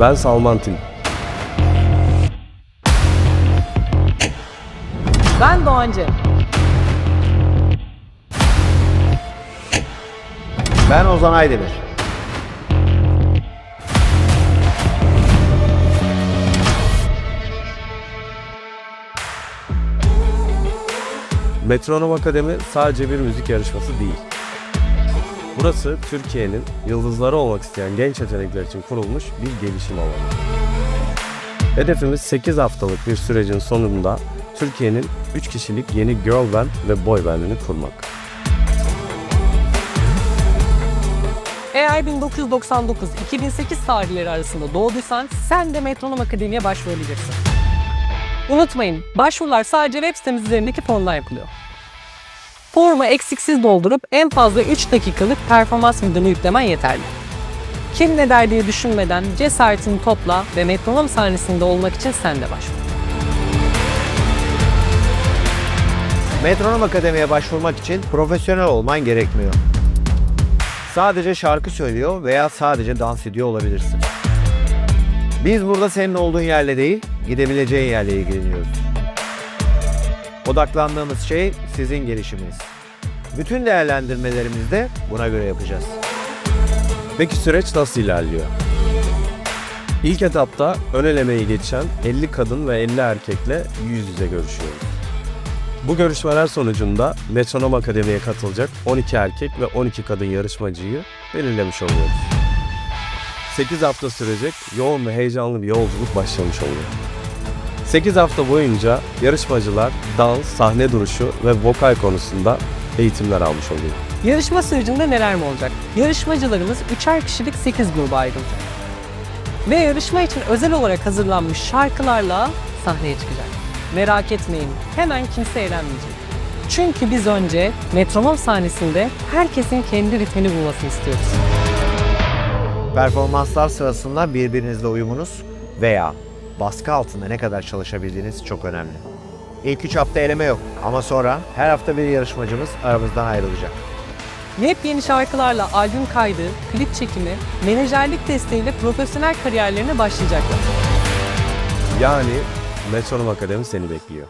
Ben Salman Tin. Ben Doğancı. Ben Ozan Aydemir. Metronom Akademi sadece bir müzik yarışması değil. Burası Türkiye'nin yıldızları olmak isteyen genç yetenekler için kurulmuş bir gelişim alanı. Hedefimiz 8 haftalık bir sürecin sonunda Türkiye'nin 3 kişilik yeni girl band ve boy bandini kurmak. Eğer 1999-2008 tarihleri arasında doğduysan sen de Metronom Akademi'ye başvurabileceksin. Unutmayın, başvurular sadece web sitemiz üzerindeki formdan yapılıyor. Formu eksiksiz doldurup en fazla 3 dakikalık performans videonu yüklemen yeterli. Kim ne der diye düşünmeden cesaretini topla ve metronom sahnesinde olmak için sen de başvur. Metronom Akademi'ye başvurmak için profesyonel olman gerekmiyor. Sadece şarkı söylüyor veya sadece dans ediyor olabilirsin. Biz burada senin olduğun yerle değil, gidebileceğin yerle ilgileniyoruz. Odaklandığımız şey sizin gelişiminiz. Bütün değerlendirmelerimizi de buna göre yapacağız. Peki süreç nasıl ilerliyor? İlk etapta ön elemeyi geçen 50 kadın ve 50 erkekle yüz yüze görüşüyoruz. Bu görüşmeler sonucunda Metronom Akademi'ye katılacak 12 erkek ve 12 kadın yarışmacıyı belirlemiş oluyoruz. 8 hafta sürecek yoğun ve heyecanlı bir yolculuk başlamış oluyor. 8 hafta boyunca yarışmacılar dans, sahne duruşu ve vokal konusunda eğitimler almış oluyor. Yarışma sürecinde neler mi olacak? Yarışmacılarımız üçer kişilik 8 gruba ayrılacak. Ve yarışma için özel olarak hazırlanmış şarkılarla sahneye çıkacak. Merak etmeyin, hemen kimse eğlenmeyecek. Çünkü biz önce metronom sahnesinde herkesin kendi ritmini bulmasını istiyoruz. Performanslar sırasında birbirinizle uyumunuz veya baskı altında ne kadar çalışabildiğiniz çok önemli. İlk 3 hafta eleme yok ama sonra her hafta bir yarışmacımız aramızdan ayrılacak. Yepyeni şarkılarla albüm kaydı, klip çekimi, menajerlik desteğiyle profesyonel kariyerlerine başlayacaklar. Yani Metronom Akademi seni bekliyor.